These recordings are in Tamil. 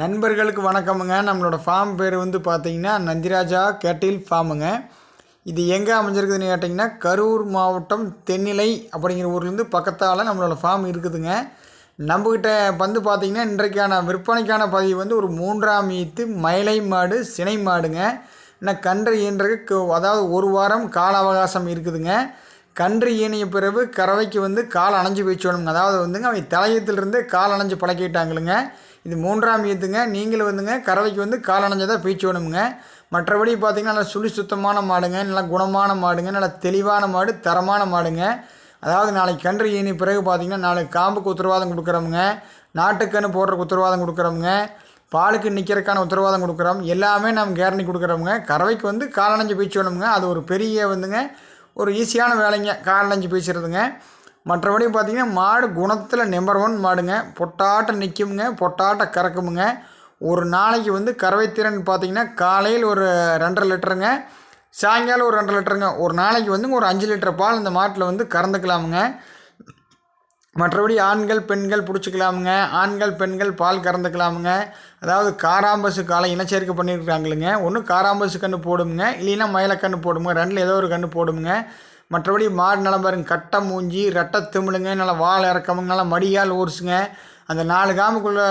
நண்பர்களுக்கு வணக்கமுங்க. நம்மளோட ஃபார்ம் பேர் வந்து பார்த்தீங்கன்னா நந்திராஜா கேட்டில் ஃபார்முங்க இது எங்கே அமைஞ்சிருக்குதுன்னு கேட்டிங்கன்னா கரூர் மாவட்டம் தென்னிலை அப்படிங்கிற ஊர்லேருந்து பக்கத்தால் நம்மளோட ஃபார்ம் இருக்குதுங்க. நம்மக்கிட்ட வந்து பார்த்திங்கன்னா இன்றைக்கான விற்பனைக்கான பதிவு வந்து ஒரு மூன்றாம் ஈத்து மயிலை மாடு சினை மாடுங்க. இன்னும் கன்று ஈன்றதுக்கு அதாவது ஒரு வாரம் கால அவகாசம் இருக்குதுங்க. கன்று ஈனிய பிறகு கறவைக்கு வந்து கால் அணைஞ்சு போயிச்சோணுங்க அதாவது வந்துங்க அவங்க தலையத்திலிருந்து கால் அணைஞ்சு பழக்கிட்டாங்களுங்க. இது மூன்றாம் ஈத்துங்க நீங்களும் வந்துங்க கறவைக்கு வந்து காலணைஞ்சதாக பீச்சு பீச்சோணுங்க மற்றபடி பார்த்திங்கன்னா நல்லா சுழி சுத்தமான மாடுங்க நல்லா குணமான மாடுங்க நல்லா தெளிவான மாடு தரமான மாடுங்க. அதாவது நாளைக்கு கன்று ஈனி பிறகு பார்த்திங்கன்னா நாளைக்கு காம்புக்கு உத்தரவாதம் கொடுக்குறோமுங்க. நாட்டுக்கன்று போடுறக்கு உத்தரவாதம் கொடுக்குறோமுங்க. பாலுக்கு நிற்கிறதுக்கான உத்தரவாதம் கொடுக்குறோம். எல்லாமே நம்ம கேரண்டி கொடுக்குறோமுங்க. கறவைக்கு வந்து காலணைஞ்சு பீச்சோணுங்க அது ஒரு பெரிய வந்துங்க ஒரு ஈஸியான வேலைங்க காலணைஞ்சு பீச்சுறதுங்க. மற்றபடி பார்த்திங்கன்னா மாடு குணத்தில் நம்பர் ஒன் மாடுங்க. பொட்டாட்டம் நிற்குமுங்க பொட்டாட்டம் கறக்குமுங்க. ஒரு நாளைக்கு வந்து கறவைத்திறன் பார்த்திங்கன்னா காலையில் ஒரு ரெண்டரை லிட்டருங்க. சாயங்காலம் ஒரு ரெண்டரை லிட்டருங்க. ஒரு நாளைக்கு வந்து ஒரு அஞ்சு லிட்டர் பால் இந்த மாட்டில் வந்து கறந்துக்கலாமுங்க. மற்றபடி ஆண்கள் பெண்கள் பிடிச்சிக்கலாமுங்க. ஆண்கள் பெண்கள் பால் கறந்துக்கலாமுங்க. அதாவது காராம்பசு காலை இனச்சேர்க்கை பண்ணியிருக்காங்களுங்க ஒன்று காராம்பசு கன்று போடுங்க இல்லைன்னா மயிலக்கன்று போடுங்க ரெண்டில் ஏதோ ஒரு கன்று போடுங்க மற்றபடி மாடு நல்லா பாருங்க. கட்டை மூஞ்சி ரெட்டை திமிழுங்க நல்லா வால் இறக்கமுங்க. நல்லா மடியால் ஊர்ஸுங்க அந்த நாலு காமுக்குள்ள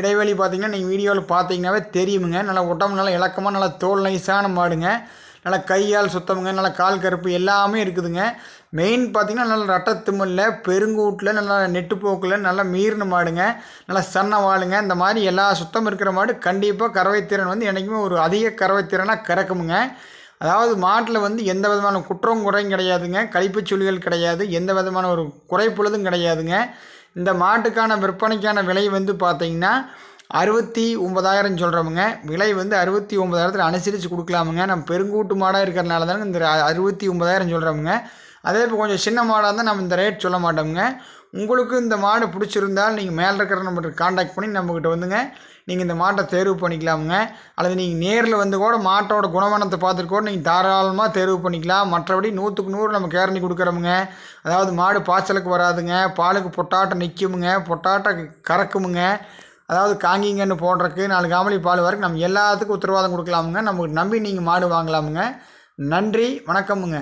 இடைவெளி பார்த்திங்கன்னா நீங்கள் வீடியோவில் பார்த்தீங்கன்னாவே தெரியுமுங்க. நல்லா உடம்பு நல்லா இலக்கமாக நல்லா தோல் நைஸான மாடுங்க. நல்லா கையால் சுத்தமுங்க. நல்லா கால் கருப்பு எல்லாமே இருக்குதுங்க. மெயின் பார்த்திங்கன்னா நல்லா ரட்டத்தும்மலில் பெருங்கூட்டில் நல்லா நெட்டுப்போக்கில் நல்லா மீறின மாடுங்க நல்லா சன்ன வாளுங்க. இந்த மாதிரி எல்லா சுத்தம் இருக்கிற மாடு கண்டிப்பாக கறவைத்திறன் வந்து என்றைக்குமே ஒரு அதிக கறவைத்திறனாக கறக்குமுங்க. அதாவது மாட்டில் வந்து எந்த விதமான குற்றம் குறையும் கிடையாதுங்க. கழிப்புச்சொல்லிகள் கிடையாது. எந்த விதமான ஒரு குறைப்புள்ளதும் கிடையாதுங்க. இந்த மாட்டுக்கான விற்பனைக்கான விலை வந்து பார்த்திங்கன்னா அறுபத்தி ஒன்பதாயிரம் சொல்கிறவங்க விலை வந்து அறுபத்தி ஒன்பதாயிரத்தில் அனுசரித்து கொடுக்கலாமுங்க. நம்ம பெருங்கூட்டு மாடாக இருக்கிறனால தானே இந்த அறுபத்தி ஒன்பதாயிரம் சொல்கிறவங்க அதே இப்போ கொஞ்சம் சின்ன மாடாக இருந்தால் நம்ம இந்த ரேட் சொல்ல மாட்டோமுங்க. உங்களுக்கு இந்த மாடு பிடிச்சிருந்தால் நீங்கள் மேலே இருக்கிற நம்மகிட்ட காண்டாக்ட் பண்ணி நம்மக்கிட்ட வந்துங்க. நீங்கள் இந்த மாட்டை தேர்வு பண்ணிக்கலாமுங்க. அல்லது நீங்கள் நேரில் வந்து கூட மாட்டோட குணவனத்தை பார்த்துட்டு கூட நீங்கள் தாராளமாக தேர்வு பண்ணிக்கலாம். மற்றபடி நூற்றுக்கு நூறு நம்ம கேரணி கொடுக்குறோமுங்க. அதாவது மாடு பாய்ச்சலுக்கு வராதுங்க. பாலுக்கு பொட்டாட்டம் நிற்குமுங்க பொட்டாட்டம் கறக்குமுங்க. அதாவது காங்கிங்கன்னு போடுறக்கு நாலு காமலி பால் வரைக்கும் நம்ம எல்லாத்துக்கும் உத்தரவாதம் கொடுக்கலாமுங்க. நமக்கு நம்பி நீங்கள் மாடு வாங்கலாமுங்க. நன்றி. வணக்கமுங்க.